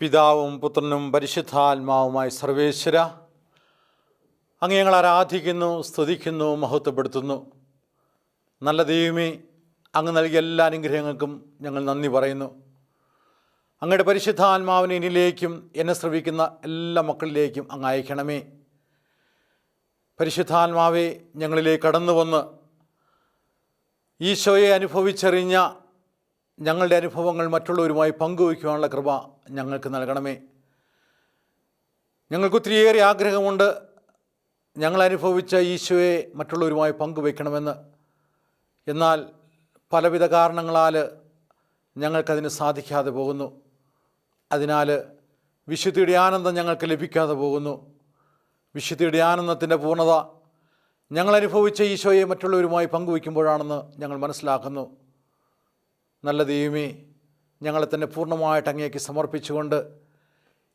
പിതാവും പുത്രനും പരിശുദ്ധാത്മാവുമായി സർവേശ്വര അങ്ങ് ഞങ്ങൾ ആരാധിക്കുന്നു സ്തുതിക്കുന്നു മഹത്വപ്പെടുത്തുന്നു. നല്ല ദൈവമേ അങ്ങ് നൽകിയ എല്ലാ അനുഗ്രഹങ്ങൾക്കും ഞങ്ങൾ നന്ദി പറയുന്നു. അങ്ങയുടെ പരിശുദ്ധാത്മാവിനെ എന്നിലേക്കും എന്നെ ശ്രവിക്കുന്ന എല്ലാ മക്കളിലേക്കും അങ്ങ് അയക്കണമേ. പരിശുദ്ധാത്മാവെ ഞങ്ങളിലേക്ക് കടന്നു വന്ന് ഈശോയെ അനുഭവിച്ചറിഞ്ഞ ഞങ്ങളുടെ അനുഭവങ്ങൾ മറ്റുള്ളവരുമായി പങ്കുവയ്ക്കുവാനുള്ള കൃപ ഞങ്ങൾക്ക് നൽകണമേ. ഞങ്ങൾക്ക് ഒത്തിരിയേറെ ആഗ്രഹമുണ്ട് ഞങ്ങൾ അനുഭവിച്ച ഈശോയെ മറ്റുള്ളവരുമായി പങ്കുവയ്ക്കണമെന്ന്. എന്നാൽ പലവിധ കാരണങ്ങളാൽ ഞങ്ങൾക്കതിന് സാധിക്കാതെ പോകുന്നു. അതിനാൽ വിശുദ്ധിയുടെ ആനന്ദം ഞങ്ങൾക്ക് ലഭിക്കാതെ പോകുന്നു. വിശുദ്ധിയുടെ ആനന്ദത്തിന്റെ പൂർണത ഞങ്ങൾ അനുഭവിച്ച ഈശോയെ മറ്റുള്ളവരുമായി പങ്കുവയ്ക്കുമ്പോഴാണെന്ന് ഞങ്ങൾ മനസ്സിലാക്കുന്നു. നല്ല ദൈവമേ ഞങ്ങളെ തന്നെ പൂർണമായിട്ട് അങ്ങേക്ക് സമർപ്പിച്ചുകൊണ്ട്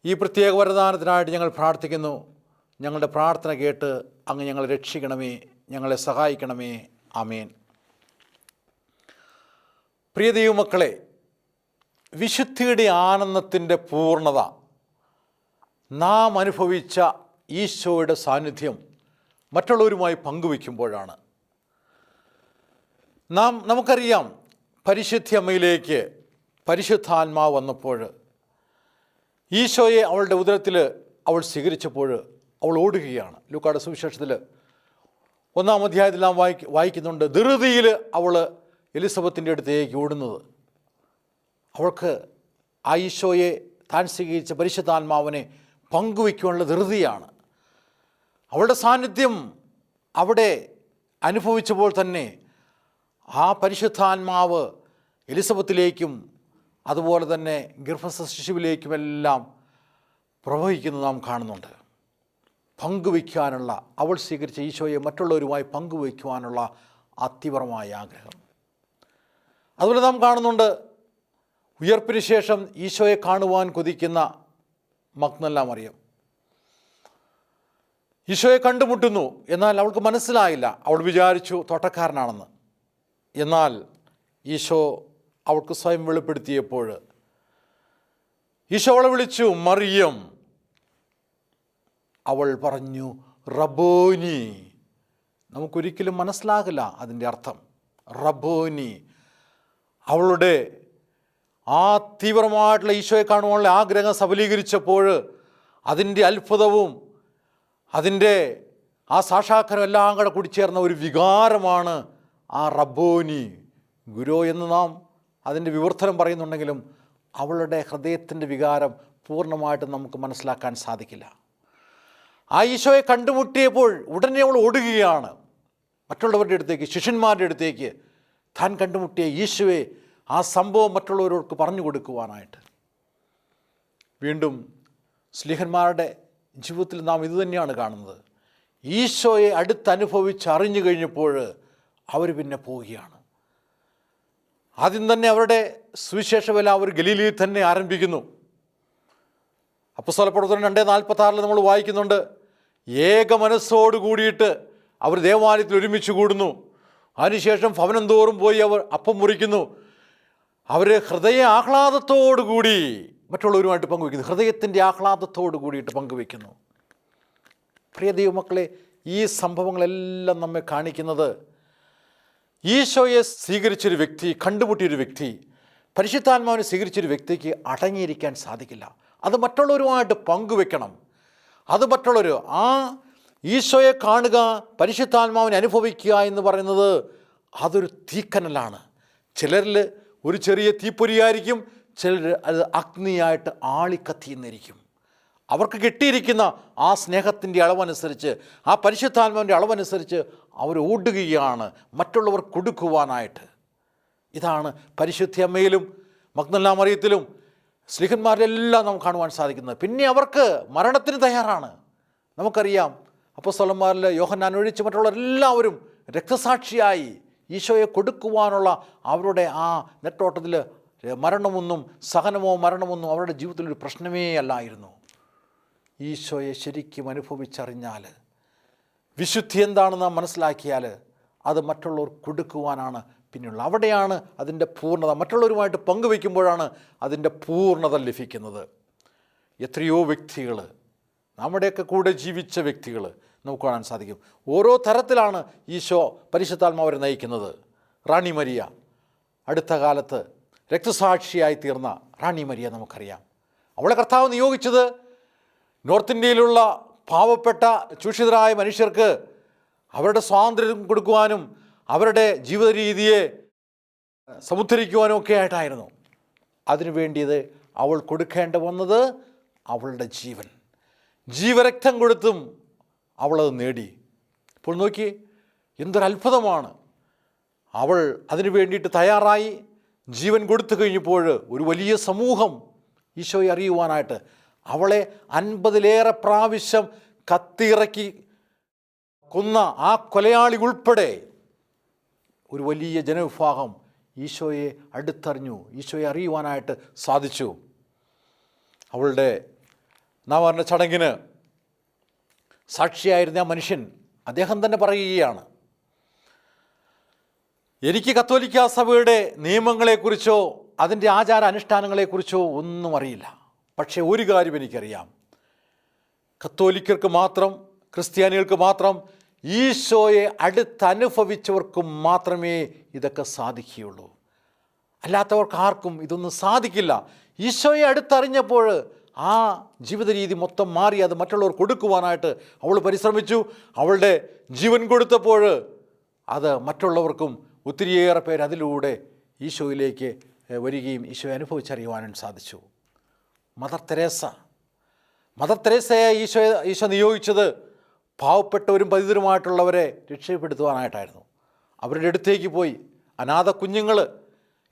ഈ പ്രത്യേക വരദാനത്തിനായിട്ട് ഞങ്ങൾ പ്രാർത്ഥിക്കുന്നു. ഞങ്ങളുടെ പ്രാർത്ഥന കേട്ട് അങ്ങ് ഞങ്ങളെ രക്ഷിക്കണമേ ഞങ്ങളെ സഹായിക്കണമേ. ആമേൻ. പ്രിയ ദൈവമക്കളെ വിശുദ്ധിയുടെ ആനന്ദത്തിന്റെ പൂർണത നാം അനുഭവിച്ച ഈശോയുടെ സാന്നിധ്യം മറ്റുള്ളവരുമായി പങ്കുവയ്ക്കുമ്പോഴാണ്. നാം നമുക്കറിയാം പരിശുദ്ധി അമ്മയിലേക്ക് പരിശുദ്ധാത്മാവ് വന്നപ്പോൾ ഈശോയെ അവളുടെ ഉദരത്തിൽ അവൾ സ്വീകരിച്ചപ്പോൾ അവൾ ഓടുകയാണ്. ലൂക്കാട് സുവിശേഷത്തിൽ ഒന്നാം അധ്യായത്തിൽ നാം വായി വായിക്കുന്നുണ്ട് ധൃതിയിൽ അവൾ എലിസബത്തിന്റെ അടുത്തേക്ക് ഓടുന്നത്. അവൾക്ക് ആ ഈശോയെ താൻ സ്വീകരിച്ച പരിശുദ്ധാത്മാവിനെ പങ്കുവയ്ക്കുവാനുള്ള ധൃതിയാണ്. അവളുടെ സാന്നിധ്യം അവിടെ അനുഭവിച്ചപ്പോൾ തന്നെ ആ പരിശുദ്ധാത്മാവ് എലിസബത്തിലേക്കും അതുപോലെ തന്നെ ഗർഭസ്ഥ ശിശുവിലേക്കുമെല്ലാം പ്രവഹിക്കുന്നത് നാം കാണുന്നുണ്ട്. പങ്കുവയ്ക്കാനുള്ള അവൾ സ്വീകരിച്ച ഈശോയെ മറ്റുള്ളവരുമായി പങ്കുവയ്ക്കുവാനുള്ള അത്യപരമായ ആഗ്രഹം. അതുപോലെ നാം കാണുന്നുണ്ട് ഉയർപ്പിന് ശേഷം ഈശോയെ കാണുവാൻ കൊതിക്കുന്ന മഗ്നല്ല മറിയം ഈശോയെ കണ്ടുമുട്ടുന്നു എന്നാൽ അവൾക്ക് മനസ്സിലായില്ല. അവൾ വിചാരിച്ചു തോട്ടക്കാരനാണെന്ന്. എന്നാൽ ഈശോ അവൾക്ക് സ്വയം വെളിപ്പെടുത്തിയപ്പോൾ ഈശോ അവളെ വിളിച്ചു മറിയം. അവൾ പറഞ്ഞു റബോനി നമുക്കൊരിക്കലും മനസ്സിലാകില്ല അതിന്റെ അർത്ഥം. റബോനി അവളുടെ ആ തീവ്രമായിട്ടുള്ള ഈശോയെ കാണുവാനുള്ള ആഗ്രഹം സഫലീകരിച്ചപ്പോൾ അതിന്റെ അത്ഭുതവും അതിന്റെ ആ സാക്ഷാത്കാരം എല്ലാം കൂടെ കൂടിച്ചേർന്ന ഒരു വികാരമാണ് ആ റബ്ബോനി ഗുരു എന്ന് നാം അതിന്റെ വിവർത്തനം പറയുന്നുണ്ടെങ്കിലും അവളുടെ ഹൃദയത്തിന്റെ വികാരം പൂർണമായിട്ട് നമുക്ക് മനസ്സിലാക്കാൻ സാധിക്കില്ല. ആ ഈശോയെ കണ്ടുമുട്ടിയപ്പോൾ ഉടനെ അവൾ ഓടുകയാണ്. മറ്റുള്ളവരുടെ അടുത്തേക്ക് ശിഷ്യന്മാരുടെ അടുത്തേക്ക് താൻ കണ്ടുമുട്ടിയ ഈശോയെ ആ സംഭവം മറ്റുള്ളവരോർക്ക് പറഞ്ഞു കൊടുക്കുവാനായിട്ട്. വീണ്ടും സ്ലിഹന്മാരുടെ ജീവിതത്തിൽ നാം ഇതുതന്നെയാണ് കാണുന്നത്. ഈശോയെ അടുത്തനുഭവിച്ച് അറിഞ്ഞു കഴിഞ്ഞപ്പോൾ അവർ പിന്നെ പോവുകയാണ്. ആദ്യം തന്നെ അവരുടെ സുവിശേഷമെല്ലാം അവർ ഗലീലയിൽ തന്നെ ആരംഭിക്കുന്നു. അപ്പസ്വലപ്പെടുത്തുന്ന രണ്ടേ നാൽപ്പത്തി ആറിൽ നമ്മൾ വായിക്കുന്നുണ്ട്. ഏക മനസ്സോട് കൂടിയിട്ട് അവർ ദേവാലയത്തിൽ ഒരുമിച്ച് കൂടുന്നു. അതിനുശേഷം ഭവനം തോറും പോയി അവർ അപ്പം മുറിക്കുന്നു. അവർ ഹൃദയ ആഹ്ലാദത്തോടു കൂടി മറ്റുള്ളവരുമായിട്ട് പങ്കുവയ്ക്കുന്നു ഹൃദയത്തിന്റെ ആഹ്ലാദത്തോടു കൂടിയിട്ട് പങ്കുവയ്ക്കുന്നു പ്രിയ ദൈവമക്കളെ ഈ സംഭവങ്ങളെല്ലാം നമ്മെ കാണിക്കുന്നത് ഈശോയെ സ്വീകരിച്ചൊരു വ്യക്തി കണ്ടുമുട്ടിയൊരു വ്യക്തി പരിശുദ്ധാത്മാവിനെ സ്വീകരിച്ചൊരു വ്യക്തിക്ക് അടങ്ങിയിരിക്കാൻ സാധിക്കില്ല. അത് മറ്റുള്ളവരുമായിട്ട് പങ്കുവെക്കണം. അത് മറ്റുള്ളവർ ആ ഈശോയെ കാണുക പരിശുദ്ധാത്മാവിനെ അനുഭവിക്കുക എന്ന് പറയുന്നത് അതൊരു തീക്കനലാണ്. ചിലരിൽ ഒരു ചെറിയ തീപ്പൊരിയായിരിക്കും ചിലർ അത് അഗ്നിയായിട്ട് ആളിക്കത്തിയെന്നിരിക്കും. അവർക്ക് കിട്ടിയിരിക്കുന്ന ആ സ്നേഹത്തിന്റെ അളവനുസരിച്ച് ആ പരിശുദ്ധാത്മാവിന്റെ അളവനുസരിച്ച് അവർ ഓടുകയാണ് മറ്റുള്ളവർ കൊടുക്കുവാനായിട്ട്. ഇതാണ് പരിശുദ്ധി അമ്മയിലും മഗ്നല്ലാമറിയത്തിലും സ്ലിഹന്മാരിലെല്ലാം നമുക്ക് കാണുവാൻ സാധിക്കുന്നത്. പിന്നെ അവർക്ക് മരണത്തിന് തയ്യാറാണ്. നമുക്കറിയാം അപ്പോൾ യോഹന്നാൻ ഒഴിച്ച് മറ്റുള്ളവരെല്ലാവരും രക്തസാക്ഷിയായി ഈശോയെ കൊടുക്കുവാനുള്ള അവരുടെ ആ നെട്ടോട്ടത്തിൽ മരണമൊന്നും സഹനമോ മരണമൊന്നും അവരുടെ ജീവിതത്തിൽ ഒരു പ്രശ്നമേ അല്ലായിരുന്നു. ഈശോയെ ശരിക്കും അനുഭവിച്ചറിഞ്ഞാൽ വിശുദ്ധി എന്താണെന്ന് മനസ്സിലാക്കിയാൽ അത് മറ്റുള്ളവർ കൊടുക്കുവാനാണ് പിന്നെയുള്ള അവിടെയാണ് അതിന്റെ പൂർണത. മറ്റുള്ളവരുമായിട്ട് പങ്കുവയ്ക്കുമ്പോഴാണ് അതിന്റെ പൂർണത ലഭിക്കുന്നത്. എത്രയോ വ്യക്തികൾ നമ്മുടെയൊക്കെ കൂടെ ജീവിച്ച വ്യക്തികൾ നമുക്ക് കാണാൻ സാധിക്കും. ഓരോ തരത്തിലാണ് ഈശോ പരിശുദ്ധാത്മാവരെ നയിക്കുന്നത്. റാണി മരിയ. അടുത്ത കാലത്ത് രക്തസാക്ഷിയായി തീർന്ന റാണി മരിയ നമുക്കറിയാം. അവളെ കർത്താവ് നിയോഗിച്ചത് നോർത്ത് ഇന്ത്യയിലുള്ള പാവപ്പെട്ട ചൂഷിതരായ മനുഷ്യർക്ക് അവരുടെ സ്വാതന്ത്ര്യം കൊടുക്കുവാനും അവരുടെ ജീവിത രീതിയെ സമുദ്ധരിക്കുവാനും ഒക്കെ ആയിട്ടായിരുന്നു. അതിനു വേണ്ടിയത് അവൾ കൊടുക്കേണ്ട വന്നത് അവളുടെ ജീവൻ. ജീവരക്തം കൊടുത്തും അവളത് നേടി. ഇപ്പോൾ നോക്കി എന്തൊരത്ഭുതമാണ്. അവൾ അതിനു വേണ്ടിയിട്ട് തയ്യാറായി ജീവൻ കൊടുത്തു കഴിഞ്ഞപ്പോൾ ഒരു വലിയ സമൂഹം ഈശോയെ അറിയുവാനായിട്ട് അവളെ അൻപതിലേറെ പ്രാവശ്യം കത്തിയിറക്കി കൊന്ന ആ കൊലയാളി ഉൾപ്പെടെ ഒരു വലിയ ജനവിഭാഗം ഈശോയെ അടുത്തറിഞ്ഞു ഈശോയെ അറിയുവാനായിട്ട് സാധിച്ചു. അവളുടെ നവാരണ ചടങ്ങിന് സാക്ഷിയായിരുന്ന ആ മനുഷ്യൻ അദ്ദേഹം തന്നെ പറയുകയാണ് എനിക്ക് കത്തോലിക്കാ സഭയുടെ നിയമങ്ങളെക്കുറിച്ചോ അതിന്റെ ആചാര അനുഷ്ഠാനങ്ങളെക്കുറിച്ചോ ഒന്നും അറിയില്ല. പക്ഷേ ഒരു കാര്യം എനിക്കറിയാം. കത്തോലിക്കർക്ക് മാത്രം ക്രിസ്ത്യാനികൾക്ക് മാത്രം ഈശോയെ അടുത്തനുഭവിച്ചവർക്ക് മാത്രമേ ഇതൊക്കെ സാധിക്കുകയുള്ളൂ. അല്ലാത്തവർക്ക് ആർക്കും ഇതൊന്നും സാധിക്കില്ല. ഈശോയെ അടുത്തറിഞ്ഞപ്പോൾ ആ ജീവിത രീതി മൊത്തം മാറി അത് മറ്റുള്ളവർ കൊടുക്കുവാനായിട്ട് അവൾ പരിശ്രമിച്ചു. അവളുടെ ജീവൻ കൊടുത്തപ്പോൾ അത് മറ്റുള്ളവർക്കും ഒത്തിരിയേറെ പേര് അതിലൂടെ ഈശോയിലേക്ക് വരികയും ഈശോയെ അനുഭവിച്ചറിയുവാനും സാധിച്ചു. മദർ തെരേസ മദർ തെരേസയെ ഈശോ ഈശോ നിയോഗിച്ചത് പാവപ്പെട്ടവരും പതിതരുമായിട്ടുള്ളവരെ രക്ഷപ്പെടുത്തുവാനായിട്ടായിരുന്നു. അവരുടെ അടുത്തേക്ക് പോയി. അനാഥ കുഞ്ഞുങ്ങൾ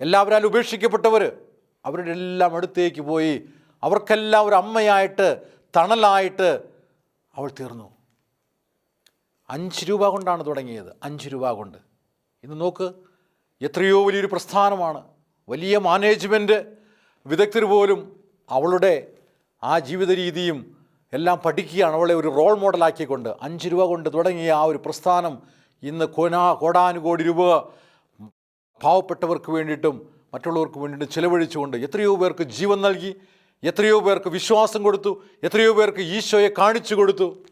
എല്ലാവരാലും ഉപേക്ഷിക്കപ്പെട്ടവർ അവരുടെ എല്ലാം അടുത്തേക്ക് പോയി. അവർക്കെല്ലാം ഒരു അമ്മയായിട്ട് തണലായിട്ട് അവൾ തീർന്നു. അഞ്ച് രൂപ കൊണ്ടാണ് തുടങ്ങിയത്. അഞ്ച് രൂപ കൊണ്ട്. ഇന്ന് നോക്ക് എത്രയോ വലിയൊരു പ്രസ്ഥാനമാണ്. വലിയ മാനേജ്മെന്റ് വിദഗ്ധർ പോലും അവളുടെ ആ ജീവിത രീതിയും എല്ലാം പഠിക്കുകയാണ്. അവളെ ഒരു റോൾ മോഡലാക്കിക്കൊണ്ട് അഞ്ച് രൂപ കൊണ്ട് തുടങ്ങിയ ആ ഒരു പ്രസ്ഥാനം ഇന്ന് കോനാ കോടാനുകോടി രൂപ പാവപ്പെട്ടവർക്ക് വേണ്ടിയിട്ടും മറ്റുള്ളവർക്ക് വേണ്ടിയിട്ടും ചിലവഴിച്ചുകൊണ്ട് എത്രയോ പേർക്ക് ജീവൻ നൽകി എത്രയോ പേർക്ക് വിശ്വാസം കൊടുത്തു എത്രയോ പേർക്ക് ഈശോയെ കാണിച്ചു കൊടുത്തു.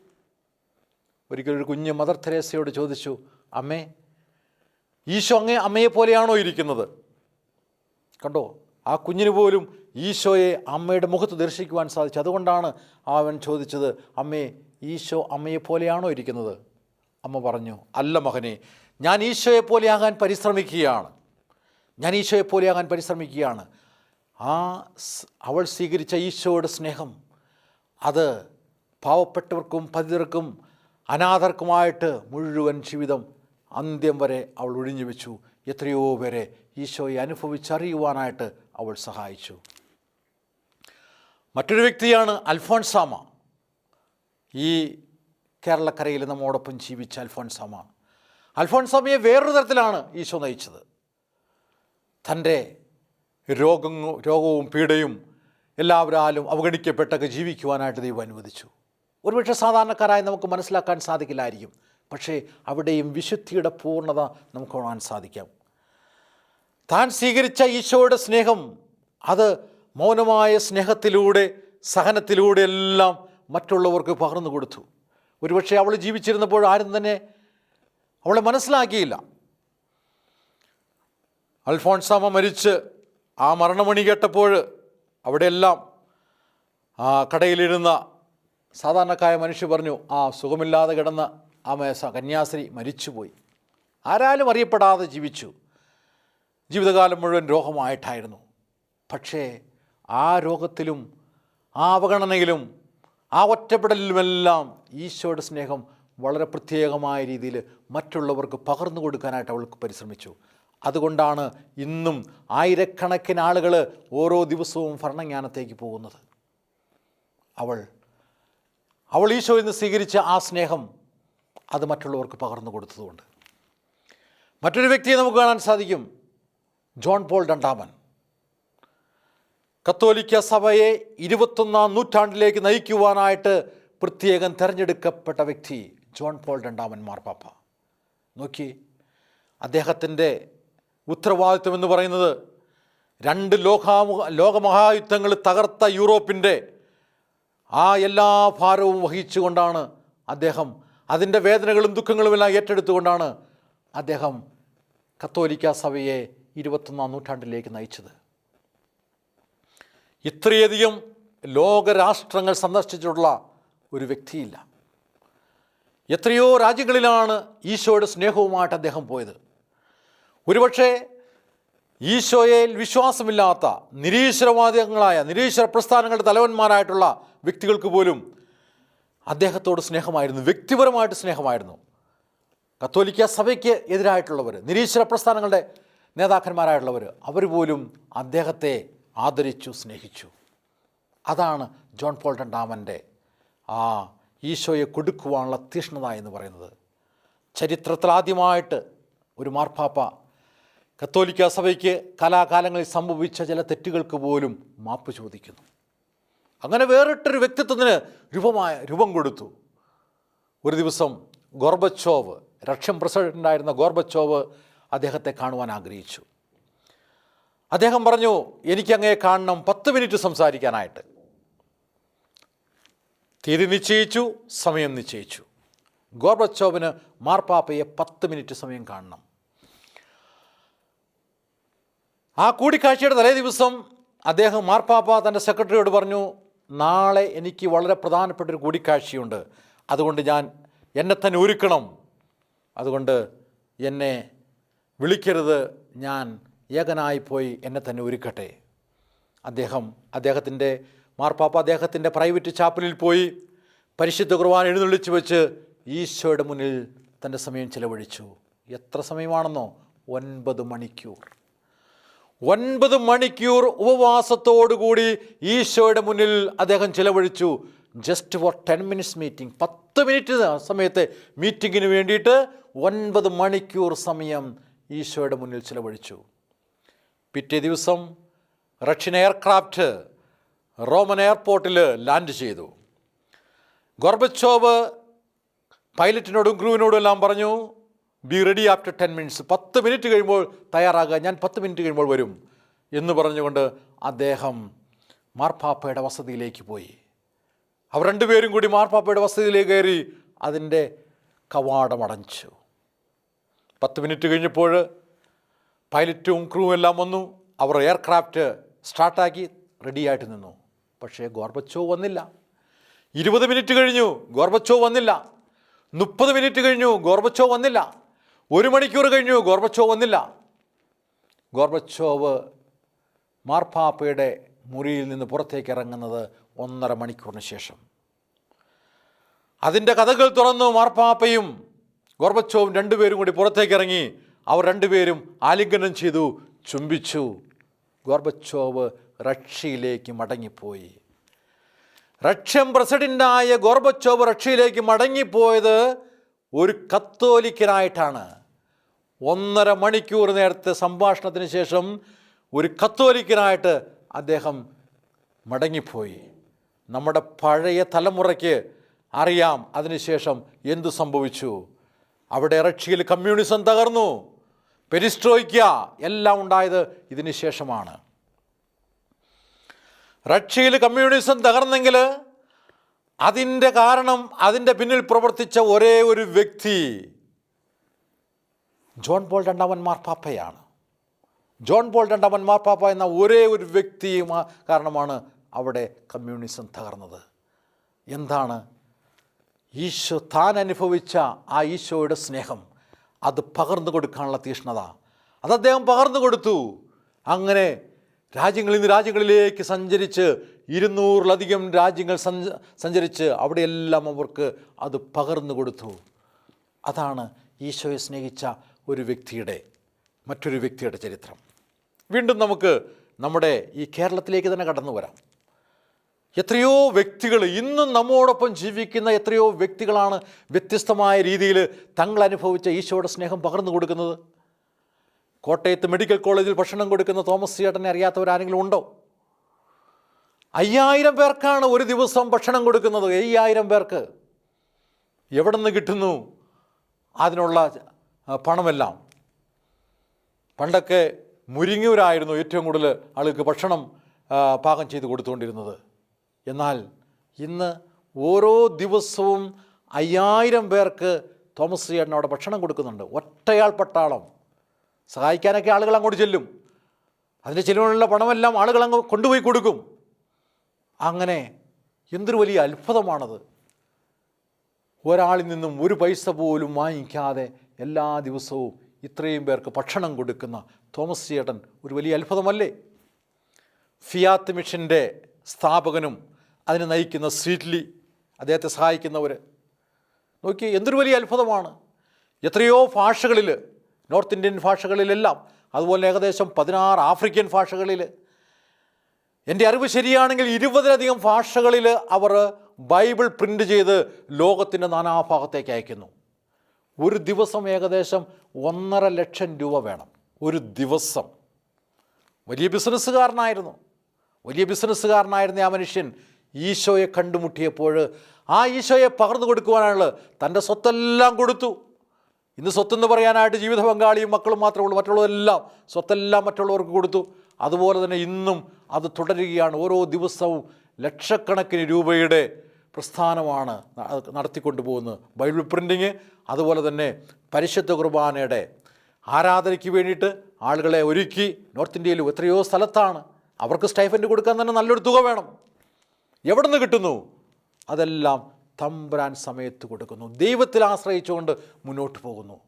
ഒരിക്കലൊരു കുഞ്ഞ് മദർ തെരേസയോട് ചോദിച്ചു അമ്മേ ഈശോ അങ്ങേ അമ്മയെ പോലെയാണോ ഇരിക്കുന്നത്? കണ്ടോ? ആ കുഞ്ഞിന് പോലും ഈശോയെ അമ്മയുടെ മുഖത്ത് ദർശിക്കുവാൻ സാധിച്ചു. അതുകൊണ്ടാണ് അവൻ ചോദിച്ചത് അമ്മേ ഈശോ അമ്മയെ പോലെയാണോ ഇരിക്കുന്നത്? അമ്മ പറഞ്ഞു അല്ല മകനെ ഞാൻ ഈശോയെ പോലെയാകാൻ പരിശ്രമിക്കുകയാണ്. ഞാൻ ഈശോയെ പോലെയാകാൻ പരിശ്രമിക്കുകയാണ്. ആ അവൾ സ്വീകരിച്ച ഈശോയുടെ സ്നേഹം അത് പാവപ്പെട്ടവർക്കും പതിതർക്കും അനാഥർക്കുമായിട്ട് മുഴുവൻ ജീവിതം അന്ത്യം വരെ അവൾ ഒഴിഞ്ഞു വെച്ചു. എത്രയോ പേരെ ഈശോയെ അനുഭവിച്ചറിയുവാനായിട്ട് അവൾ സഹായിച്ചു. മറ്റൊരു വ്യക്തിയാണ് അൽഫോൺസാമ. ഈ കേരളക്കരയിൽ നമ്മോടൊപ്പം ജീവിച്ച അൽഫോൺസാമ. അൽഫോൺസാമയെ വേറൊരു തരത്തിലാണ് ഈശോ നയിച്ചത്. തന്റെ രോഗം രോഗവും പീഡയും എല്ലാവരാലും അവഗണിക്കപ്പെട്ടൊക്കെ ജീവിക്കുവാനായിട്ട് ദൈവം അനുവദിച്ചു. ഒരുപക്ഷെ സാധാരണക്കാരായി നമുക്ക് മനസ്സിലാക്കാൻ സാധിക്കില്ലായിരിക്കും. പക്ഷേ അവിടെയും വിശുദ്ധിയുടെ പൂർണത നമുക്ക് കാണാൻ സാധിക്കാം. താൻ സ്വീകരിച്ച ഈശോയുടെ സ്നേഹം അത് മൗനമായ സ്നേഹത്തിലൂടെ സഹനത്തിലൂടെ എല്ലാം മറ്റുള്ളവർക്ക് പകർന്നു കൊടുത്തു. ഒരുപക്ഷെ അവൾ ജീവിച്ചിരുന്നപ്പോൾ ആരും തന്നെ അവളെ മനസ്സിലാക്കിയില്ല. അൽഫോൺസാമ മരിച്ച് ആ മരണമണി കേട്ടപ്പോൾ അവിടെയെല്ലാം ആ കടയിലിരുന്ന സാധാരണക്കായ മനുഷ്യർ പറഞ്ഞു ആ സുഖമില്ലാതെ കിടന്ന ആ കന്യാസ്ത്രീ മരിച്ചുപോയി. ആരാലും അറിയപ്പെടാതെ ജീവിച്ചു. ജീവിതകാലം മുഴുവൻ രോഗമായിട്ടായിരുന്നു. പക്ഷേ ആ രോഗത്തിലും ആ അവഗണനയിലും ആ ഒറ്റപ്പെടലിലുമെല്ലാം ഈശോയുടെ സ്നേഹം വളരെ പ്രത്യേകമായ രീതിയിൽ മറ്റുള്ളവർക്ക് പകർന്നു കൊടുക്കാനായിട്ട് അവൾക്ക് പരിശ്രമിച്ചു. അതുകൊണ്ടാണ് ഇന്നും ആയിരക്കണക്കിന് ആളുകൾ ഓരോ ദിവസവും ഭരണജ്ഞാനത്തേക്ക് പോകുന്നത്. അവൾ അവൾ ഈശോയിൽ നിന്ന് സ്വീകരിച്ച ആ സ്നേഹം അത് മറ്റുള്ളവർക്ക് പകർന്നു കൊടുത്തതുകൊണ്ട്. മറ്റൊരു വ്യക്തിയെ നമുക്ക് കാണാൻ സാധിക്കും. ജോൺ പോൾ രണ്ടാമൻ. കത്തോലിക്ക സഭയെ ഇരുപത്തൊന്നാം നൂറ്റാണ്ടിലേക്ക് നയിക്കുവാനായിട്ട് പ്രത്യേകം തിരഞ്ഞെടുക്കപ്പെട്ട വ്യക്തി ജോൺ പോൾ രണ്ടാമൻ മാർപ്പാപ്പ നോക്കി അദ്ദേഹത്തിന്റെ ഉത്തരവാദിത്വം എന്ന് പറയുന്നത് രണ്ട് ലോകാമു ലോകമഹായുദ്ധങ്ങൾ തകർത്ത യൂറോപ്പിന്റെ ആ എല്ലാ ഭാരവും വഹിച്ചുകൊണ്ടാണ് അദ്ദേഹം അതിന്റെ വേദനകളും ദുഃഖങ്ങളുമെല്ലാം ഏറ്റെടുത്തുകൊണ്ടാണ് അദ്ദേഹം കത്തോലിക്ക സഭയെ ഇരുപത്തൊന്നാം നൂറ്റാണ്ടിലേക്ക് നയിച്ചത്. ഇത്രയധികം ലോകരാഷ്ട്രങ്ങൾ സന്ദർശിച്ചിട്ടുള്ള ഒരു വ്യക്തിയില്ല. എത്രയോ രാജ്യങ്ങളിലാണ് ഈശോയുടെ സ്നേഹവുമായിട്ട് അദ്ദേഹം പോയത്. ഒരുപക്ഷെ ഈശോയിൽ വിശ്വാസമില്ലാത്ത നിരീശ്വരവാദികളായ നിരീശ്വര പ്രസ്ഥാനങ്ങളുടെ തലവന്മാരായിട്ടുള്ള വ്യക്തികൾക്ക് പോലും അദ്ദേഹത്തോട് സ്നേഹമായിരുന്നു വ്യക്തിപരമായിട്ട് സ്നേഹമായിരുന്നു. കത്തോലിക്ക സഭയ്ക്ക് എതിരായിട്ടുള്ളവർ നിരീശ്വര പ്രസ്ഥാനങ്ങളുടെ നേതാക്കന്മാരായിട്ടുള്ളവർ അവർ പോലും അദ്ദേഹത്തെ ആദരിച്ചു സ്നേഹിച്ചു. അതാണ് ജോൺ പോൾ രണ്ടാമന്റെ ആ ഈശോയെ കൊടുക്കുവാനുള്ള തീഷ്ണത എന്ന് പറയുന്നത്. ചരിത്രത്തിൽ ആദ്യമായിട്ട് ഒരു മാർപ്പാപ്പ കത്തോലിക്ക സഭയ്ക്ക് കലാകാലങ്ങളിൽ സംഭവിച്ച ചില തെറ്റുകൾക്ക് പോലും മാപ്പ് ചോദിക്കുന്നു. അങ്ങനെ വേറിട്ടൊരു വ്യക്തിത്വത്തിന് രൂപമായ രൂപം കൊടുത്തു. ഒരു ദിവസം ഗോർബച്ചോവ് റഷ്യൻ പ്രസിഡന്റായിരുന്ന ഗോർബച്ചോവ് അദ്ദേഹത്തെ കാണുവാൻ ആഗ്രഹിച്ചു. അദ്ദേഹം പറഞ്ഞു എനിക്കങ്ങയെ കാണണം പത്ത് മിനിറ്റ് സംസാരിക്കാനായിട്ട്. തീയതി നിശ്ചയിച്ചു സമയം നിശ്ചയിച്ചു. ഗോർബച്ചോവിന് മാർപ്പാപ്പയെ പത്ത് മിനിറ്റ് സമയം കാണണം. ആ കൂടിക്കാഴ്ചയുടെ തലേ ദിവസം അദ്ദേഹം മാർപ്പാപ്പ തന്റെ സെക്രട്ടറിയോട് പറഞ്ഞു നാളെ എനിക്ക് വളരെ പ്രധാനപ്പെട്ട ഒരു കൂടിക്കാഴ്ചയുണ്ട്. അതുകൊണ്ട് ഞാൻ എന്നെ തന്നെ ഒരുക്കണം. അതുകൊണ്ട് എന്നെ വിളിക്കരുത്. ഞാൻ ഏകനായി പോയി എന്നെ തന്നെ ഒരുക്കട്ടെ. അദ്ദേഹം അദ്ദേഹത്തിന്റെ മാർപ്പാപ്പ അദ്ദേഹത്തിന്റെ പ്രൈവറ്റ് ചാപ്പലിൽ പോയി പരിശുദ്ധ കുർബാന എഴുന്നള്ളിച്ച് വെച്ച് ഈശോയുടെ മുന്നിൽ തന്റെ സമയം ചിലവഴിച്ചു. എത്ര സമയമാണെന്നോ? ഒൻപത് മണിക്കൂർ. ഒൻപത് മണിക്കൂർ ഉപവാസത്തോടുകൂടി ഈശോയുടെ മുന്നിൽ അദ്ദേഹം ചിലവഴിച്ചു. Just for ten minutes meeting പത്ത് മിനിറ്റ് സമയത്തെ മീറ്റിങ്ങിന് വേണ്ടിയിട്ട് ഒൻപത് മണിക്കൂർ സമയം ഈശോയുടെ മുന്നിൽ ചിലവഴിച്ചു. പിറ്റേ ദിവസം റഷ്യൻ എയർക്രാഫ്റ്റ് റോമൻ എയർപോർട്ടിൽ ലാൻഡ് ചെയ്തു. ഗോർബച്ചോവ് പൈലറ്റിനോടും ക്രൂവിനോടും എല്ലാം പറഞ്ഞു be ready after ten minutes പത്ത് മിനിറ്റ് കഴിയുമ്പോൾ തയ്യാറാകുക. ഞാൻ പത്ത് മിനിറ്റ് കഴിയുമ്പോൾ വരും. എന്ന് പറഞ്ഞുകൊണ്ട് അദ്ദേഹം മാർപ്പാപ്പയുടെ വസതിയിലേക്ക് പോയി. അവർ രണ്ടുപേരും കൂടി മാർപ്പാപ്പയുടെ വസതിയിലേക്ക് കയറി അതിന്റെ കവാടമടച്ചു പത്ത് മിനിറ്റ് കഴിഞ്ഞപ്പോൾ പൈലറ്റും ക്രൂവും എല്ലാം വന്നു. അവർ എയർക്രാഫ്റ്റ് സ്റ്റാർട്ടാക്കി റെഡിയായിട്ട് നിന്നു. പക്ഷേ ഗോർബച്ചോ വന്നില്ല. ഇരുപത് മിനിറ്റ് കഴിഞ്ഞു ഗോർബച്ചോ വന്നില്ല. മുപ്പത് മിനിറ്റ് കഴിഞ്ഞു ഗോർബച്ചോ വന്നില്ല. ഒരു മണിക്കൂർ കഴിഞ്ഞു ഗോർബച്ചോ വന്നില്ല. ഗോർബച്ചോവ് മാർപ്പാപ്പയുടെ മുറിയിൽ നിന്ന് പുറത്തേക്ക് ഇറങ്ങുന്നത് ഒന്നര മണിക്കൂറിന് ശേഷം. അതിന്റെ കഥകൾ തുറന്നു മാർപ്പാപ്പയും ഗോർബച്ചോവും രണ്ടുപേരും കൂടി പുറത്തേക്ക് ഇറങ്ങി അവർ രണ്ടുപേരും ആലിംഗനം ചെയ്തു ചുംബിച്ചു. ഗോർബച്ചോവ് റഷ്യയിലേക്ക് മടങ്ങിപ്പോയി. റഷ്യൻ പ്രസിഡന്റായ ഗോർബച്ചോവ് റഷ്യയിലേക്ക് മടങ്ങിപ്പോയത് ഒരു കത്തോലിക്കനായിട്ടാണ്. ഒന്നര മണിക്കൂർ നേരത്തെ സംഭാഷണത്തിന് ശേഷം ഒരു കത്തോലിക്കനായിട്ട് അദ്ദേഹം മടങ്ങിപ്പോയി. നമ്മുടെ പഴയ തലമുറയ്ക്ക് അറിയാം അതിനുശേഷം എന്തു സംഭവിച്ചു. അവിടെ റഷ്യയിൽ കമ്മ്യൂണിസം തകർന്നു. പെരിസ്ട്രോയ്ക്ക എല്ലാം ഉണ്ടായത് ഇതിന് ശേഷമാണ്. റഷ്യയിൽ കമ്മ്യൂണിസം തകർന്നെങ്കിൽ അതിന്റെ കാരണം അതിന്റെ പിന്നിൽ പ്രവർത്തിച്ച ഒരേ ഒരു വ്യക്തി ജോൺ പോൾ രണ്ടാമൻ മാർപ്പാപ്പയാണ് ജോൺ പോൾ രണ്ടാമൻ മാർപ്പാപ്പ എന്ന ഒരേ ഒരു വ്യക്തി കാരണമാണ് അവിടെ കമ്മ്യൂണിസം തകർന്നത്. എന്താണ് ഈശോ താൻ അനുഭവിച്ച ആ ഈശോയുടെ സ്നേഹം അത് പകർന്നു കൊടുക്കാനുള്ള തീഷ്ണത. അത് അദ്ദേഹം പകർന്നു കൊടുത്തു. അങ്ങനെ രാജ്യങ്ങളിൽ നിന്ന് രാജ്യങ്ങളിലേക്ക് സഞ്ചരിച്ച് ഇരുന്നൂറിലധികം രാജ്യങ്ങൾ സഞ്ച സഞ്ചരിച്ച് അവിടെയെല്ലാം അവർക്ക് അത് പകർന്നു കൊടുത്തു. അതാണ് ഈശോയെ സ്നേഹിച്ച ഒരു വ്യക്തിയുടെ മറ്റൊരു വ്യക്തിയുടെ ചരിത്രം. വീണ്ടും നമുക്ക് നമ്മുടെ ഈ കേരളത്തിലേക്ക് തന്നെ കടന്നു വരാം എത്രയോ വ്യക്തികൾ ഇന്നും നമ്മോടൊപ്പം ജീവിക്കുന്ന എത്രയോ വ്യക്തികളാണ് വ്യത്യസ്തമായ രീതിയിൽ തങ്ങൾ അനുഭവിച്ച ഈശോയുടെ സ്നേഹം പകർന്നു കൊടുക്കുന്നത്. കോട്ടയത്ത് മെഡിക്കൽ കോളേജിൽ ഭക്ഷണം കൊടുക്കുന്ന തോമസ് ചേട്ടനെ അറിയാത്തവരാരെങ്കിലും ഉണ്ടോ? അയ്യായിരം പേർക്കാണ് ഒരു ദിവസം ഭക്ഷണം കൊടുക്കുന്നത്. അയ്യായിരം പേർക്ക് എവിടെ നിന്ന് കിട്ടുന്നു? അതിനുള്ള പണമെല്ലാം. പണ്ടൊക്കെ മുരിങ്ങൂരായിരുന്നു ഏറ്റവും കൂടുതൽ ആൾക്ക് ഭക്ഷണം പാകം ചെയ്ത് കൊടുത്തുകൊണ്ടിരുന്നത്. എന്നാൽ ഇന്ന് ഓരോ ദിവസവും അയ്യായിരം പേർക്ക് തോമസ് ചേട്ടൻ അവിടെ ഭക്ഷണം കൊടുക്കുന്നുണ്ട്. ഒറ്റയാൾ പട്ടാളം. സഹായിക്കാനൊക്കെ ആളുകൾ അങ്ങോട്ട് ചെല്ലും. അതിന്റെ ചെലവിനുള്ള പണമെല്ലാം ആളുകൾ അങ്ങ് കൊണ്ടുപോയി കൊടുക്കും. അങ്ങനെ എന്തൊരു വലിയ അത്ഭുതമാണത്. ഒരാളിൽ നിന്നും ഒരു പൈസ പോലും വാങ്ങിക്കാതെ എല്ലാ ദിവസവും ഇത്രയും പേർക്ക് ഭക്ഷണം കൊടുക്കുന്ന തോമസ് ചേട്ടൻ ഒരു വലിയ അത്ഭുതമല്ലേ? ഫിയാത്ത് മിഷന്റെ സ്ഥാപകനും അതിനെ നയിക്കുന്ന സ്വീറ്റ്ലി അദ്ദേഹത്തെ സഹായിക്കുന്നവർ നോക്കി എന്തൊരു വലിയ അത്ഭുതമാണ്. എത്രയോ ഭാഷകളിൽ നോർത്ത് ഇന്ത്യൻ ഭാഷകളിലെല്ലാം അതുപോലെ ഏകദേശം പതിനാറ് ആഫ്രിക്കൻ ഭാഷകളിൽ എന്റെ അറിവ് ശരിയാണെങ്കിൽ ഇരുപതിലധികം ഭാഷകളിൽ അവർ ബൈബിൾ പ്രിന്റ് ചെയ്ത് ലോകത്തിന്റെ നാനാഭാഗത്തേക്ക് അയക്കുന്നു. ഒരു ദിവസം ഏകദേശം ഒന്നര ലക്ഷം രൂപ വേണം. ഒരു ദിവസം. വലിയ ബിസിനസ്സുകാരനായിരുന്നു. വലിയ ബിസിനസ്സുകാരനായിരുന്ന ആ മനുഷ്യൻ ഈശോയെ കണ്ടുമുട്ടിയപ്പോൾ ആ ഈശോയെ പകർന്നു കൊടുക്കുവാനാണുള്ളത്. തന്റെ സ്വത്തെല്ലാം കൊടുത്തു. ഇന്ന് സ്വത്തെന്ന് പറയാനായിട്ട് ജീവിത പങ്കാളിയും മക്കളും മാത്രമേ ഉള്ളൂ. മറ്റുള്ളവരെല്ലാം സ്വത്തെല്ലാം മറ്റുള്ളവർക്ക് കൊടുത്തു. അതുപോലെ തന്നെ ഇന്നും അത് തുടരുകയാണ്. ഓരോ ദിവസവും ലക്ഷക്കണക്കിന് രൂപയുടെ പ്രസ്ഥാനമാണ് നടത്തിക്കൊണ്ടു പോകുന്നത് ബൈബിൾ പ്രിന്റിങ് അതുപോലെ തന്നെ പരിശുദ്ധ കുർബാനയുടെ ആരാധനയ്ക്ക് വേണ്ടിയിട്ട് ആളുകളെ ഒരുക്കി നോർത്ത് ഇന്ത്യയിലും എത്രയോ സ്ഥലത്താണ്. അവർക്ക് സ്റ്റൈഫന്റ് കൊടുക്കാൻ തന്നെ നല്ലൊരു തുക വേണം. എവിടെ നിന്ന് കിട്ടുന്നു? അതെല്ലാം തമ്പുരാൻ സമയത്ത് കൊടുക്കുന്നു. ദൈവത്തിൽ ആശ്രയിച്ചുകൊണ്ട് മുന്നോട്ട് പോകുന്നു.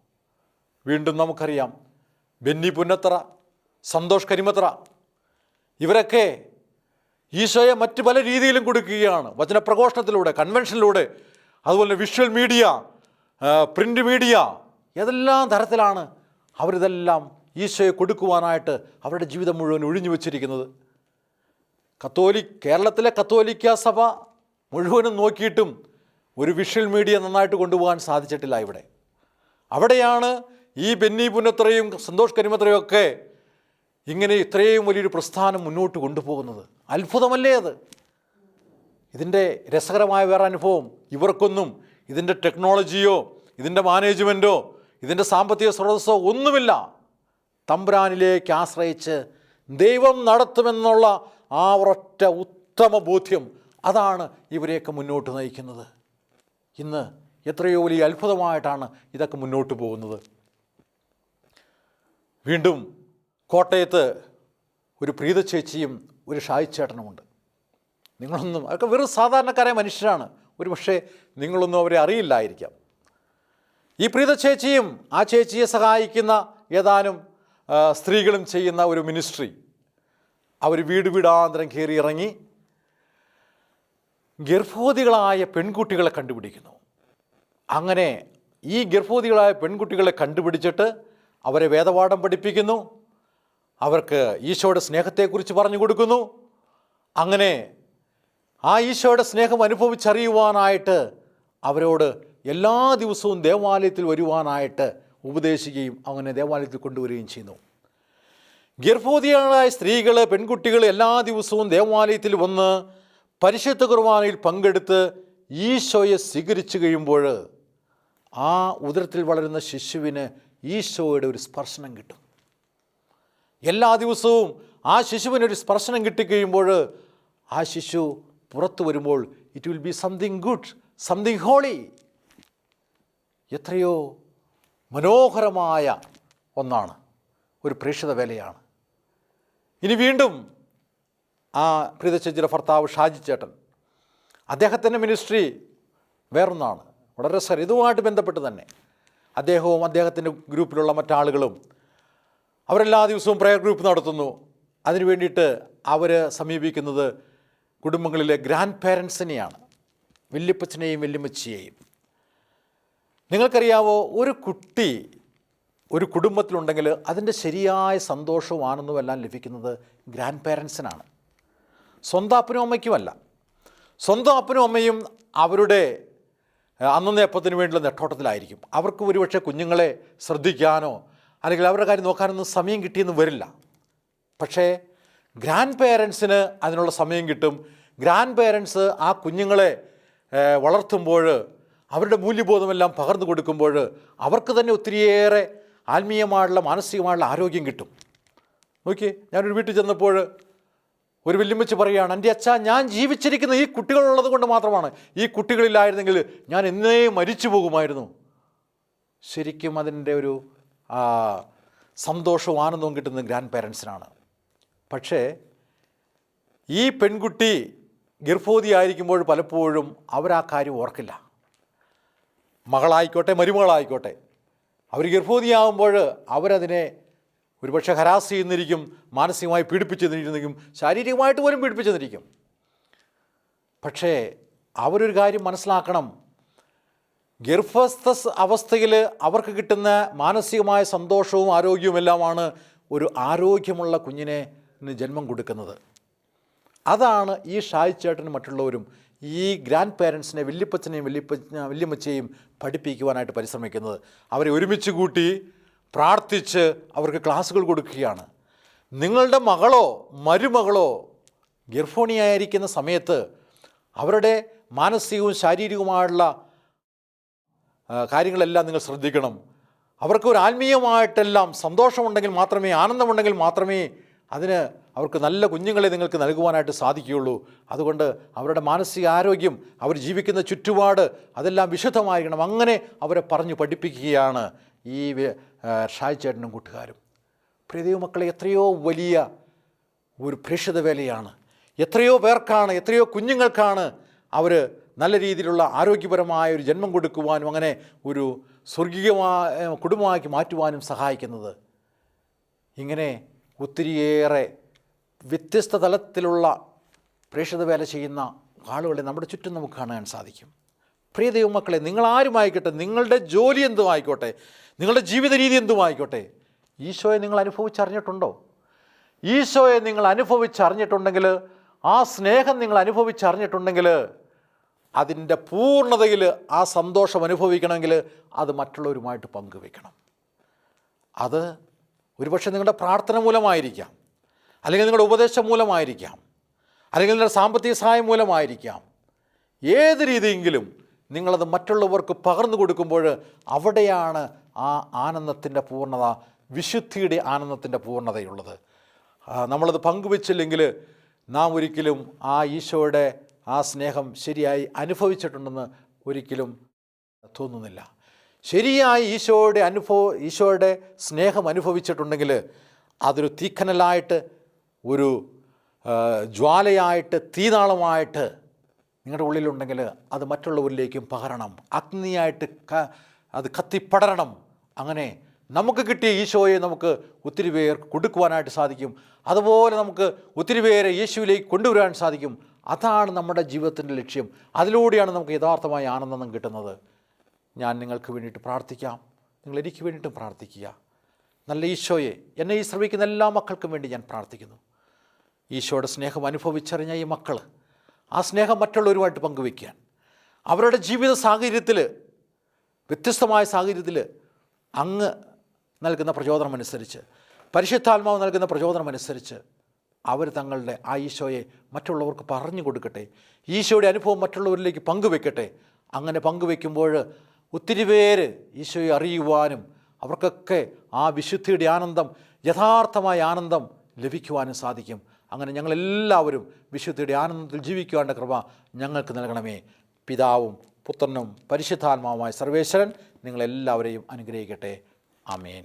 വീണ്ടും നമുക്കറിയാം. ബെന്നി പുന്നത്തറ സന്തോഷ് കരിമത്ര ഇവരൊക്കെ ഈശോയെ മറ്റ് പല രീതിയിലും കൊടുക്കുകയാണ്. വചനപ്രഘോഷണത്തിലൂടെ കൺവെൻഷനിലൂടെ അതുപോലെ വിഷ്വൽ മീഡിയ പ്രിന്റ് മീഡിയ ഏതെല്ലാം തരത്തിലാണ് അവരിതെല്ലാം ഈശോയെ കൊടുക്കുവാനായിട്ട് അവരുടെ ജീവിതം മുഴുവൻ ഒഴിഞ്ഞു വച്ചിരിക്കുന്നത്. കത്തോലി കേരളത്തിലെ കത്തോലിക്ക സഭ മുഴുവനും നോക്കിയിട്ടും ഒരു വിഷ്വൽ മീഡിയ നന്നായിട്ട് കൊണ്ടുപോകാൻ സാധിച്ചിട്ടില്ല ഇവിടെ. അവിടെയാണ് ഈ ബെന്നി പുന്നത്രയും സന്തോഷ് കരിമത്രയും ഒക്കെ ഇങ്ങനെ ഇത്രയും വലിയൊരു പ്രസ്ഥാനം മുന്നോട്ട് കൊണ്ടുപോകുന്നത്. അത്ഭുതമല്ലേ അത്? ഇതിന്റെ രസകരമായ വേറെ അനുഭവം ഇവർക്കൊന്നും ഇതിന്റെ ടെക്നോളജിയോ ഇതിന്റെ മാനേജ്മെന്റോ ഇതിന്റെ സാമ്പത്തിക സ്രോതസ്സോ ഒന്നുമില്ല. തമ്പ്രാനിലേക്ക് ആശ്രയിച്ച് ദൈവം നടത്തുമെന്നുള്ള ആ ഒരൊറ്റ ഉത്തമ ബോധ്യം അതാണ് ഇവരെയൊക്കെ മുന്നോട്ട് നയിക്കുന്നത്. ഇന്ന് എത്രയോ വലിയ അത്ഭുതമായിട്ടാണ് ഇതൊക്കെ മുന്നോട്ട് പോകുന്നത്. വീണ്ടും കോട്ടയത്ത് ഒരു പ്രീത ചേച്ചിയും ഒരു ഷായി ചേട്ടനുമുണ്ട് നിങ്ങളൊന്നും അതൊക്കെ വെറും സാധാരണക്കാരായ മനുഷ്യരാണ്. ഒരു പക്ഷേ നിങ്ങളൊന്നും അവരെ അറിയില്ലായിരിക്കാം. ഈ പ്രീത ചേച്ചിയും ആ ചേച്ചിയെ സഹായിക്കുന്ന ഏതാനും സ്ത്രീകളും ചെയ്യുന്ന ഒരു മിനിസ്ട്രി അവർ വീട് വീടാന്തരം കയറി ഇറങ്ങി ഗർഭവതികളായ പെൺകുട്ടികളെ കണ്ടുപിടിക്കുന്നു. അങ്ങനെ ഈ ഗർഭവതികളായ പെൺകുട്ടികളെ കണ്ടുപിടിച്ചിട്ട് അവരെ വേദപാഠം പഠിപ്പിക്കുന്നു. അവർക്ക് ഈശോയുടെ സ്നേഹത്തെക്കുറിച്ച് പറഞ്ഞു കൊടുക്കുന്നു. അങ്ങനെ ആ ഈശോയുടെ സ്നേഹം അനുഭവിച്ചറിയുവാനായിട്ട് അവരോട് എല്ലാ ദിവസവും ദേവാലയത്തിൽ വരുവാനായിട്ട് ഉപദേശിക്കുകയും അങ്ങനെ ദേവാലയത്തിൽ കൊണ്ടുവരികയും ചെയ്യുന്നു. ഗർഭവതികളായ സ്ത്രീകൾ പെൺകുട്ടികൾ എല്ലാ ദിവസവും ദേവാലയത്തിൽ വന്ന് പരിശുദ്ധ കുർബാനയിൽ പങ്കെടുത്ത് ഈശോയെ സ്വീകരിച്ചു കഴിയുമ്പോൾ ആ ഉദരത്തിൽ വളരുന്ന ശിശുവിന് ഈശോയുടെ ഒരു സ്പർശനം കിട്ടും. എല്ലാ ദിവസവും ആ ശിശുവിനൊരു സ്പർശനം കിട്ടിക്കഴിയുമ്പോൾ ആ ശിശു പുറത്തു വരുമ്പോൾ it will be something good something holy എത്രയോ മനോഹരമായ ഒന്നാണ്. ഒരു പ്രേക്ഷിത വേലയാണ്. ഇനി വീണ്ടും ആ പ്രീതച്ചേച്ചിയുടെ ഭർത്താവ് ഷാജി ചേട്ടൻ. അദ്ദേഹത്തിന്റെ മിനിസ്ട്രി വേറൊന്നാണ്. വളരെ സരിതുമായിട്ട് ബന്ധപ്പെട്ട് തന്നെ. അദ്ദേഹവും അദ്ദേഹത്തിന്റെ ഗ്രൂപ്പിലുള്ള മറ്റാളുകളും അവരെല്ലാ ദിവസവും പ്രയർ ഗ്രൂപ്പ് നടത്തുന്നു. അതിനു വേണ്ടിയിട്ട് അവർ സമീപിക്കുന്നത് കുടുംബങ്ങളിലെ ഗ്രാൻഡ് പേരൻസിനെയാണ്. വല്യപ്പച്ചനെയും വല്യമ്മച്ചിയെയും. നിങ്ങൾക്കറിയാവോ ഒരു കുട്ടി ഒരു കുടുംബത്തിലുണ്ടെങ്കിൽ അതിന്റെ ശരിയായ സന്തോഷവും എല്ലാം ലഭിക്കുന്നത് ഗ്രാൻഡ് പേരൻസിനാണ് സ്വന്തം അപ്പനും അമ്മയ്ക്കുമല്ല സ്വന്തം അപ്പനും അമ്മയും അവരുടെ ഏഹ്, അന്നത്തെ അപ്പത്തിന് വേണ്ടിയുള്ള നെട്ടോട്ടത്തിലായിരിക്കും. അവർക്ക് ഒരുപക്ഷെ കുഞ്ഞുങ്ങളെ ശ്രദ്ധിക്കാനോ അല്ലെങ്കിൽ അവരുടെ കാര്യം നോക്കാനൊന്നും സമയം കിട്ടിയെന്ന് വരില്ല. പക്ഷേ ഗ്രാൻഡ് പേരൻസിന് അതിനുള്ള സമയം കിട്ടും. ഗ്രാൻഡ് പേരൻസ് ആ കുഞ്ഞുങ്ങളെ വളർത്തുമ്പോൾ അവരുടെ മൂല്യബോധമെല്ലാം പകർന്നു കൊടുക്കുമ്പോൾ അവർക്ക് തന്നെ ഒത്തിരിയേറെ ആത്മീയമായുള്ള മാനസികമായുള്ള ആരോഗ്യം കിട്ടും. നോക്കി ഞാനൊരു വീട്ടിൽ ചെന്നപ്പോൾ ഒരു വല്യമ്മച്ച് പറയുകയാണ് എന്റെ അച്ഛ ഞാൻ ജീവിച്ചിരിക്കുന്ന ഈ കുട്ടികളുള്ളത് കൊണ്ട് മാത്രമാണ്. ഈ കുട്ടികളില്ലായിരുന്നെങ്കിൽ ഞാൻ എന്നേ മരിച്ചു പോകുമായിരുന്നു. ശരിക്കും അതിന്റെ ഒരു സന്തോഷവും ആനന്ദവും കിട്ടുന്നത് ഗ്രാൻഡ് പേരൻസിനാണ്. പക്ഷേ ഈ പെൺകുട്ടി ഗർഭവതി ആയിരിക്കുമ്പോൾ പലപ്പോഴും അവരാ കാര്യം ഓർക്കില്ല. മകളായിക്കോട്ടെ മരുമകളായിക്കോട്ടെ അവർ ഗർഭവതിയാകുമ്പോൾ അവരതിനെ ഒരുപക്ഷെ ഹരാസ് ചെയ്യുന്നിരിക്കും മാനസികമായി പീഡിപ്പിച്ചെന്നിരിക്കും ശാരീരികമായിട്ട് പോലും പീഡിപ്പിച്ചെന്നിരിക്കും. പക്ഷേ അവരൊരു കാര്യം മനസ്സിലാക്കണം. ഗർഭസ്ഥ അവസ്ഥയിൽ അവർക്ക് കിട്ടുന്ന മാനസികമായ സന്തോഷവും ആരോഗ്യവും എല്ലാമാണ് ഒരു ആരോഗ്യമുള്ള കുഞ്ഞിനെ ജന്മം കൊടുക്കുന്നത്. അതാണ് ഈ ഷായ് ചേട്ടനും മറ്റുള്ളവരും ഈ ഗ്രാൻഡ് പേരൻസിനെ വല്യപ്പച്ചനെയും വല്യപ്പ വല്യമ്മച്ചയെയും പഠിപ്പിക്കുവാനായിട്ട് പരിശ്രമിക്കുന്നത്. അവരെ ഒരുമിച്ച് കൂട്ടി പ്രാർത്ഥിച്ച് അവർക്ക് ക്ലാസ്സുകൾ കൊടുക്കുകയാണ്. നിങ്ങളുടെ മകളോ മരുമകളോ ഗർഭിണിയായിരിക്കുന്ന സമയത്ത് അവരുടെ മാനസികവും ശാരീരികവുമായുള്ള കാര്യങ്ങളെല്ലാം നിങ്ങൾ ശ്രദ്ധിക്കണം. അവർക്ക് ഒരു ആത്മീയമായിട്ടെല്ലാം സന്തോഷമുണ്ടെങ്കിൽ മാത്രമേ ആനന്ദമുണ്ടെങ്കിൽ മാത്രമേ അതിന് അവർക്ക് നല്ല കുഞ്ഞുങ്ങളെ നിങ്ങൾക്ക് നൽകുവാനായിട്ട് സാധിക്കുകയുള്ളൂ. അതുകൊണ്ട് അവരുടെ മാനസിക ആരോഗ്യം അവർ ജീവിക്കുന്ന ചുറ്റുപാട് അതെല്ലാം വിശുദ്ധമായിരിക്കണം. അങ്ങനെ അവരെ പറഞ്ഞു പഠിപ്പിക്കുകയാണ് ഈ വെ- ആ, ഷായ് ചേട്ടനും കൂട്ടുകാരും. പ്രിയ മക്കളെ എത്രയോ വലിയ ഒരു പ്രേക്ഷിത വേലയാണ്. എത്രയോ പേർക്കാണ് എത്രയോ കുഞ്ഞുങ്ങൾക്കാണ് അവർ നല്ല രീതിയിലുള്ള ആരോഗ്യപരമായ ഒരു ജന്മം കൊടുക്കുവാനും അങ്ങനെ ഒരു സ്വർഗീയമായ കുടുംബമാക്കി മാറ്റുവാനും സഹായിക്കുന്നത്. ഇങ്ങനെ ഒത്തിരിയേറെ വ്യത്യസ്ത തലത്തിലുള്ള പ്രേക്ഷിത വേല ചെയ്യുന്ന ആളുകളെ നമ്മുടെ ചുറ്റും നമുക്ക് കാണാൻ സാധിക്കും. പ്രിയ ദൈവമക്കളെ നിങ്ങളാരുമായിക്കോട്ടെ നിങ്ങളുടെ ജോലി എന്തും ആയിക്കോട്ടെ നിങ്ങളുടെ ജീവിത രീതി എന്തും ആയിക്കോട്ടെ ഈശോയെ നിങ്ങൾ അനുഭവിച്ചറിഞ്ഞിട്ടുണ്ടോ? ഈശോയെ നിങ്ങൾ അനുഭവിച്ചറിഞ്ഞിട്ടുണ്ടെങ്കിൽ ആ സ്നേഹം നിങ്ങൾ അനുഭവിച്ചറിഞ്ഞിട്ടുണ്ടെങ്കിൽ അതിന്റെ പൂർണതയിൽ ആ സന്തോഷം അനുഭവിക്കണമെങ്കിൽ അത് മറ്റുള്ളവരുമായിട്ട് പങ്കുവെക്കണം അത് ഒരുപക്ഷെ നിങ്ങളുടെ പ്രാർത്ഥന മൂലമായിരിക്കാം. അല്ലെങ്കിൽ നിങ്ങളുടെ ഉപദേശം മൂലമായിരിക്കാം. അല്ലെങ്കിൽ നിങ്ങളുടെ സാമ്പത്തിക സഹായം മൂലമായിരിക്കാം. ഏത് രീതിയെങ്കിലും നിങ്ങളത് മറ്റുള്ളവർക്ക് പകർന്നു കൊടുക്കുമ്പോൾ അവിടെയാണ് ആ ആനന്ദത്തിന്റെ പൂർണത വിശുദ്ധിയുടെ ആനന്ദത്തിന്റെ പൂർണതയുള്ളത്. നമ്മളത് പങ്കുവെച്ചില്ലെങ്കിൽ നാം ഒരിക്കലും ആ ഈശോയുടെ ആ സ്നേഹം ശരിയായി അനുഭവിച്ചിട്ടുണ്ടെന്ന് ഒരിക്കലും തോന്നുന്നില്ല. ശരിയായി ഈശോയുടെ അനുഭവ ഈശോയുടെ സ്നേഹം അനുഭവിച്ചിട്ടുണ്ടെങ്കിൽ അതൊരു തീക്കനലായിട്ട് ഒരു ജ്വാലയായിട്ട് തീനാളമായിട്ട് നിങ്ങളുടെ ഉള്ളിലുണ്ടെങ്കിൽ അത് മറ്റുള്ളവരിലേക്കും പകരണം. അഗ്നിയായിട്ട് ക അത് കത്തിപ്പടരണം. അങ്ങനെ നമുക്ക് കിട്ടിയ ഈശോയെ നമുക്ക് ഒത്തിരി പേർ കൊടുക്കുവാനായിട്ട് സാധിക്കും. അതുപോലെ നമുക്ക് ഒത്തിരി പേരെ യേശുവിലേക്ക് കൊണ്ടുവരാൻ സാധിക്കും. അതാണ് നമ്മുടെ ജീവിതത്തിന്റെ ലക്ഷ്യം. അതിലൂടെയാണ് നമുക്ക് യഥാർത്ഥമായ ആനന്ദം കിട്ടുന്നത്. ഞാൻ നിങ്ങൾക്ക് വേണ്ടിയിട്ട് പ്രാർത്ഥിക്കാം. നിങ്ങൾ എനിക്ക് വേണ്ടിയിട്ടും പ്രാർത്ഥിക്കുക. നല്ല ഈശോയെ എന്നെ ഈ ശ്രമിക്കുന്ന എല്ലാ മക്കൾക്കും വേണ്ടി ഞാൻ പ്രാർത്ഥിക്കുന്നു. ഈശോയുടെ സ്നേഹം അനുഭവിച്ചറിഞ്ഞ ഈ മക്കൾ ആ സ്നേഹം മറ്റുള്ളവരുമായിട്ട് പങ്കുവയ്ക്കാൻ. അവരുടെ ജീവിത സാഹചര്യത്തിൽ വ്യത്യസ്തമായ സാഹചര്യത്തിൽ അങ്ങ് നൽകുന്ന പ്രചോദനമനുസരിച്ച് പരിശുദ്ധാത്മാവ് നൽകുന്ന പ്രചോദനമനുസരിച്ച് അവർ തങ്ങളുടെ ആ ഈശോയെ മറ്റുള്ളവർക്ക് പറഞ്ഞു കൊടുക്കട്ടെ. ഈശോയുടെ അനുഭവം മറ്റുള്ളവരിലേക്ക് പങ്കുവെക്കട്ടെ അങ്ങനെ പങ്കുവെക്കുമ്പോൾ ഒത്തിരി പേര് ഈശോയെ അറിയുവാനും അവർക്കൊക്കെ ആ വിശുദ്ധിയുടെ ആനന്ദം യഥാർത്ഥമായ ആനന്ദം ലഭിക്കുവാനും സാധിക്കും. അങ്ങനെ ഞങ്ങളെല്ലാവരും വിശുദ്ധിയുടെ ആനന്ദത്തിൽ ജീവിക്കുവാനുള്ള കൃപ ഞങ്ങൾക്ക് നൽകണമേ. പിതാവും പുത്രനും പരിശുദ്ധാത്മാവുമായ സർവേശ്വരൻ നിങ്ങളെല്ലാവരെയും അനുഗ്രഹിക്കട്ടെ. ആമേൻ.